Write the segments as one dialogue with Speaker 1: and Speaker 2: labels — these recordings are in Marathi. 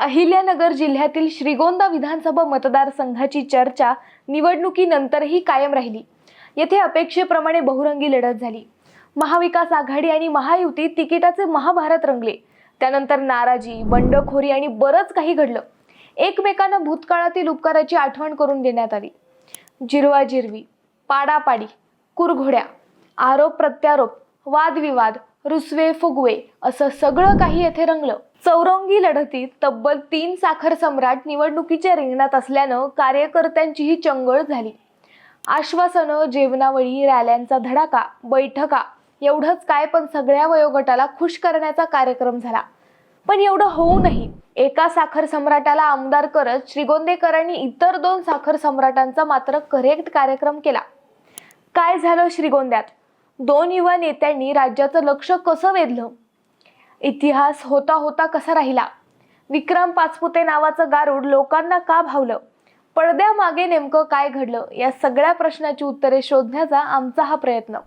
Speaker 1: अहिल्यानगर जिल्ह्यातील श्रीगोंदा विधानसभा मतदारसंघाची चर्चा निवडणुकीनंतरही कायम राहिली. येथे अपेक्षेप्रमाणे बहुरंगी लढत झाली. महाविकास आघाडी आणि महायुतीत तिकिटाचे महाभारत रंगले. त्यानंतर नाराजी बंडखोरी आणि बरंच काही घडलं. एकमेकांना भूतकाळातील उपकाराची आठवण करून देण्यात आली. जिरवा जिरवी पाडापाडी कुरघोड्या आरोप प्रत्यारोप वादविवाद रुसवे फुगवे असं सगळं काही येथे रंगलं. चौरंगी लढतीत तब्बल तीन साखर सम्राट निवडणुकीच्या रिंगणात असल्यानं कार्यकर्त्यांचीही चंगळ झाली. आश्वासनं जेवणावळी रॅल्यांचा धडाका बैठका एवढंच काय पण सगळ्या वयोगटाला खुश करण्याचा कार्यक्रम झाला. पण एवढं होऊनही एका साखर सम्राटाला आमदार करत श्रीगोंदेकरांनी इतर दोन साखर सम्राटांचा मात्र करेक्ट कार्यक्रम केला. काय झालं श्रीगोंद्यात? दोन युवा नेत्यांनी राज्याचं लक्ष कसं वेधलं? इतिहास होता होता कसा राहिला? विक्रम पाचपुते नावाचं गारुड लोकांना का भावलं? पडद्यामागे नेमकं काय घडलं? या सगळ्या प्रश्नाची उत्तरे शोधण्याचा आमचा हा प्रयत्न.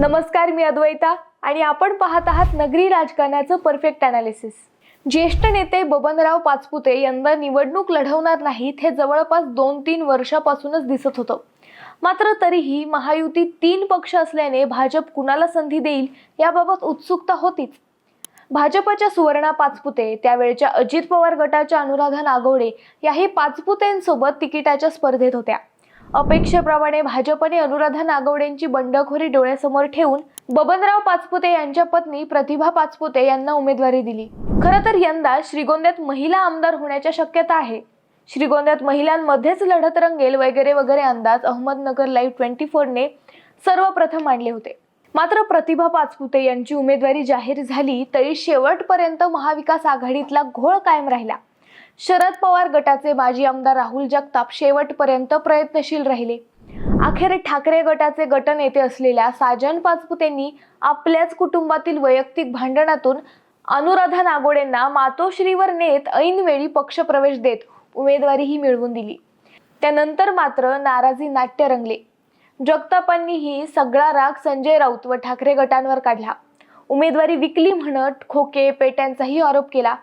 Speaker 1: नमस्कार मी अद्वैता आणि आपण पाहत आहात नगरी राजकारणाचं परफेक्ट अनालिसिस ज्येष्ठ नेते बबनराव पाचपुते यंदा निवडणूक लढवणार नाहीत हे जवळपास दोन तीन वर्षापासूनच दिसत होतं. मात्र तरीही महायुती तीन पक्ष असल्याने भाजप कुणाला संधी देईल याबाबत उत्सुकता होतीच. भाजपच्या सुवर्णा पाचपुते त्यावेळच्या अजित पवार गटाच्या अनुराधा नागवडे याही पाचपुतेंसोबत तिकिटाच्या स्पर्धेत होत्या. अपेक्षेप्रमाणे भाजपने अनुराधा नागवडेंची बंडखोरी डोळ्यासमोर ठेवून बबनराव पाचपुते यांच्या पत्नी प्रतिभा पाचपुते यांना उमेदवारी दिली. खरं तर यंदा श्रीगोंद्यात महिला आमदार होण्याच्या शक्यता आहे. श्रीगोंद्यात महिलांमध्येच लढत रंगेल वगैरे वगैरे अंदाज अहमदनगर लाईव्ह ट्वेंटी फोरने सर्वप्रथम मांडले होते. मात्र प्रतिभा पाचपुते यांची उमेदवारी जाहीर झाली तरी शेवटपर्यंत महाविकास आघाडीतला घोळ कायम राहिला. शरद पवार गटाचे माजी आमदार राहुल जगताप शेवटपर्यंत प्रयत्नशील राहिले. अखेर ठाकरे गटाचे गटनेते असलेल्या साजन पाचपुतेंनी आपल्याच कुटुंबातील वैयक्तिक भांडणातून अनुराधा नागोडेंना मातोश्रीवर नेत ऐनवेळी पक्षप्रवेश देत उमेदवारीही मिळवून दिली. त्यानंतर मात्र नाराजी नाट्य रंगले. जगतापांनीही सगळा राग संजय राऊत व ठाकरे गटांवर काढला. उमेदवारी विकली म्हणत खोके पेट्यांचाही आरोप केला.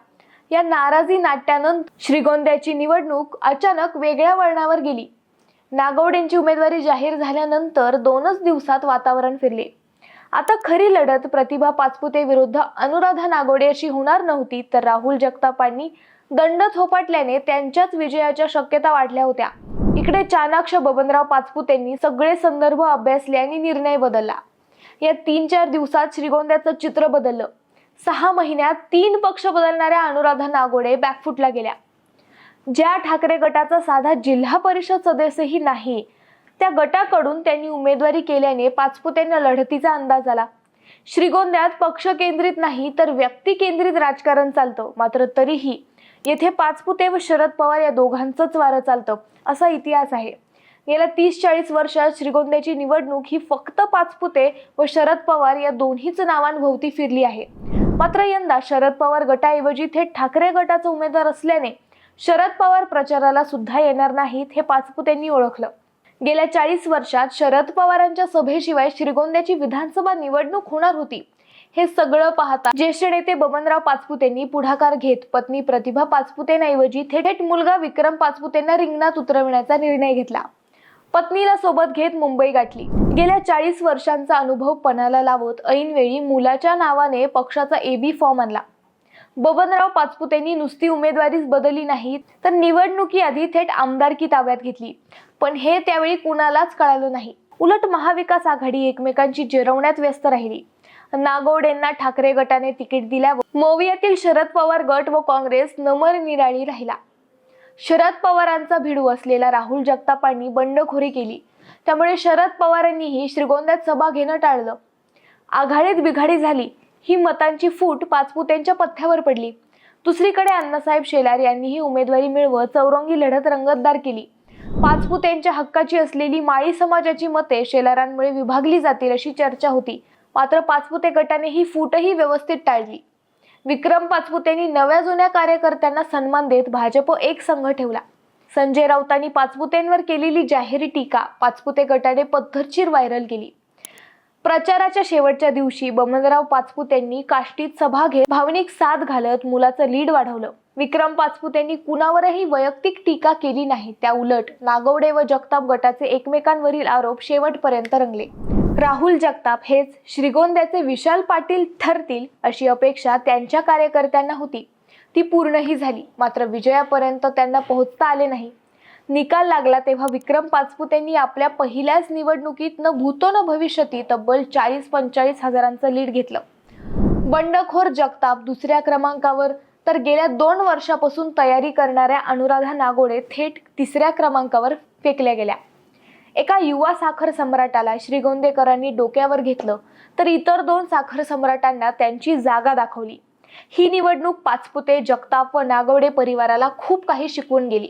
Speaker 1: या नाराजी नाट्यानं श्रीगोंद्याची निवडणूक अचानक वेगळ्या वळणावर गेली. नागवडेंची उमेदवारी जाहीर झाल्यानंतर दोनच दिवसात वातावरण फिरले. आता खरी लढत प्रतिभा पाचपुते विरुद्ध अनुराधा नागोडे अशी होणार नव्हती तर राहुल जगतापांनी दंड थोपाटल्याने त्यांच्याच विजयाच्या शक्यता वाढल्या होत्या. इकडे चाणाक्ष बबनराव पाचपुतेंनी सगळे संदर्भ अभ्यासले आणि निर्णय बदलला. या तीन चार दिवसात श्रीगोंद्याचं चित्र बदललं. सहा महिन्यात तीन पक्ष बदलणाऱ्या अनुराधा नागोडे बॅकफुटला गेल्या. ज्या ठाकरे गटाचा साधा जिल्हा परिषद सदस्यही नाही त्या गटाकडून त्यांनी उमेदवारी केल्याने पाचपुतेंना लढतीचा अंदाज आला. श्रीगोंद्यात पक्ष केंद्रित नाही तर व्यक्ती केंद्रित राजकारण चालतं मात्र तरीही येथे पाचपुते व शरद पवार या दोघांचंच वारं चालतं असा इतिहास आहे. गेल्या तीस चाळीस वर्षात श्रीगोंद्याची निवडणूक ही फक्त पाचपुते व शरद पवार या दोन्हीच नावांभोवती फिरली आहे. मात्र यंदा शरद पवार गटाऐवजी थेट ठाकरे गटाचा उमेदवार असल्याने शरद पवार प्रचाराला सुद्धा येणार नाहीत हे पाचपुतेंनी ओळखलं. गेल्या चाळीस वर्षात शरद पवारांच्या सभेशिवाय श्रीगोंद्याची विधानसभा निवडणूक होणार होती. हे सगळं पाहता ज्येष्ठ नेते बबनराव पाचपुतेंनी पुढाकार घेत. पत्नी प्रतिभा पाचपुतेंऐवजी थेट मुलगा विक्रम पाचपुतेंना रिंगणात उतरविण्याचा निर्णय घेतला. पत्नीला सोबत घेत मुंबई गाठली. गेल्या चाळीस वर्षांचा अनुभव पणाला लावत ऐनवेळी मुलाच्या नावाने पक्षाचा एबी फॉर्म आणला. बबनराव पाचपुतेंनी नुसती उमेदवारीच बदलली नाही तर निवडणुकी आधी थेट आमदारकी ताब्यात घेतली. पण हे त्यावेळी कुणालाच कळालं नाही. उलट महाविकास आघाडी एकमेकांची जिरवण्यात व्यस्त राहिली. नागोडेंना ठाकरे गटाने तिकीट दिल्यावर मोवियातील शरद पवार गट व काँग्रेस नमर निराळी राहिला. शरद पवारांचा भिडू असलेला राहुल जगतापांनी बंडखोरी केली. त्यामुळे शरद पवारांनीही श्रीगोंद्यात सभा घेणं टाळलं. आघाडीत बिघाडी झाली ही मतांची फूट पाचपुतेंच्या पथ्यावर पडली. दुसरीकडे अण्णासाहेब शेलार यांनीही उमेदवारी मिळवत चौरंगी लढत रंगतदार केली. पाचपुतेंच्या हक्काची असलेली माळी समाजाची मते शेलारांमुळे विभागली जातील अशी चर्चा होती. मात्र पाचपुते गटाने ही फूटही व्यवस्थित टाळली. विक्रम पाचपुतेंनी नव्या जुन्या कार्यकर्त्यांना सन्मान देत भाजप एक संघ ठेवला. संजय राऊतांनी पाचपुतेंवर केलेली जाहीर टीका पाचपुते गटाने पद्धतशीर व्हायरल केली. प्रचाराच्या शेवटच्या दिवशी बमनराव पाचपुतेंनी काष्टीत सभा घेत भावनिक साथ घालत मुलाचं लीड वाढवलं. विक्रम पाचपुतेंनी कुणावरही वैयक्तिक टीका केली नाही त्या उलट नागवडे व जगताप गटाचे एकमेकांवरील आरोप शेवटपर्यंत रंगले. राहुल जगताप हेच श्रीगोंद्याचे विशाल पाटील ठरतील अशी अपेक्षा त्यांच्या कार्यकर्त्यांना होती. ती पूर्णही झाली मात्र विजयापर्यंत त्यांना पोहोचता आले नाही. निकाल लागला तेव्हा विक्रम पाचपूत यांनी आपल्या पहिल्याच निवडणुकीत न भूतो न भविष्यती तब्बल चाळीस पंचाळीस हजारांचं लीड घेतलं. बंडखोर जगताप दुसऱ्या क्रमांकावर तर गेल्या दोन वर्षापासून तयारी करणाऱ्या अनुराधा नागोडे थेट तिसऱ्या क्रमांकावर फेकल्या गेल्या. एका युवा साखर सम्राटाला श्रीगोंदेकरांनी डोक्यावर घेतलं तर इतर दोन साखर सम्राटांना त्यांची जागा दाखवली. ही निवडणूक पाचपुते जगताप व नागवडे परिवाराला खूप काही शिकवून गेली.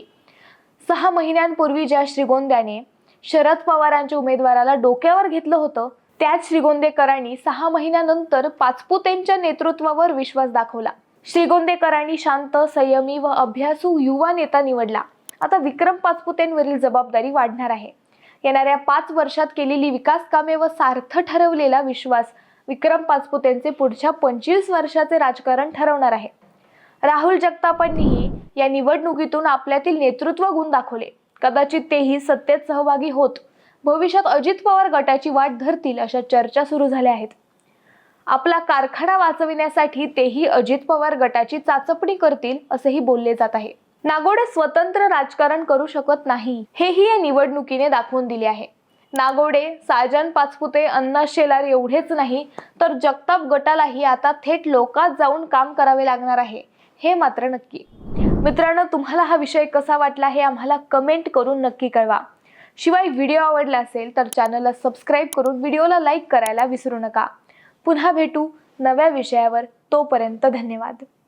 Speaker 1: सहा महिन्यांपूर्वी ज्या श्रीगोंद्याने शरद पवारांच्या उमेदवाराला डोक्यावर घेतलं होतं त्याच श्रीगोंदेकरांनी सहा महिन्यानंतर पाचपुतेंच्या नेतृत्वावर विश्वास दाखवला. श्रीगोंदेकरांनी शांत संयमी व अभ्यासू युवा नेता निवडला. आता विक्रम पाचपुतेंवरील जबाबदारी वाढणार आहे. येणाऱ्या पाच वर्षात केलेली विकास कामे व सार्थ ठरवलेला विश्वास विक्रम पाचपुतेंचे पुढच्या पंचवीस वर्षाचे राजकारण ठरवणार आहे. राहुल जगतापांनीही या निवडणुकीतून आपल्यातील नेतृत्व गुण दाखवले. कदाचित तेही सत्तेत सहभागी होत. भविष्यात अजित पवार गटाची वाट धरतील अशा चर्चा सुरू झाल्या आहेत. आपला कारखाना वाचविण्यासाठी तेही अजित पवार गटाची चाचपणी करतील असेही बोलले जात आहे. नागोडे स्वतंत्र राजकारण करू शकत नाही. हेही या निवडणुकीने दाखवून दिले आहे. नागोडे साजन पाचपुते अण्णा शेलार एवढेच नाही तर जगताप गटालाही आता थेट लोकात जाऊन काम करावे लागणार आहे. हे मात्र नक्की. मित्रांनो तुम्हाला हा विषय कसा वाटला हे आम्हाला कमेंट करून नक्की कळवा. शिवाय व्हिडिओ आवडला असेल तर चॅनलला सबस्क्राईब करून व्हिडिओला लाईक करायला विसरू नका. पुन्हा भेटू नव्या विषयावर. तोपर्यंत धन्यवाद.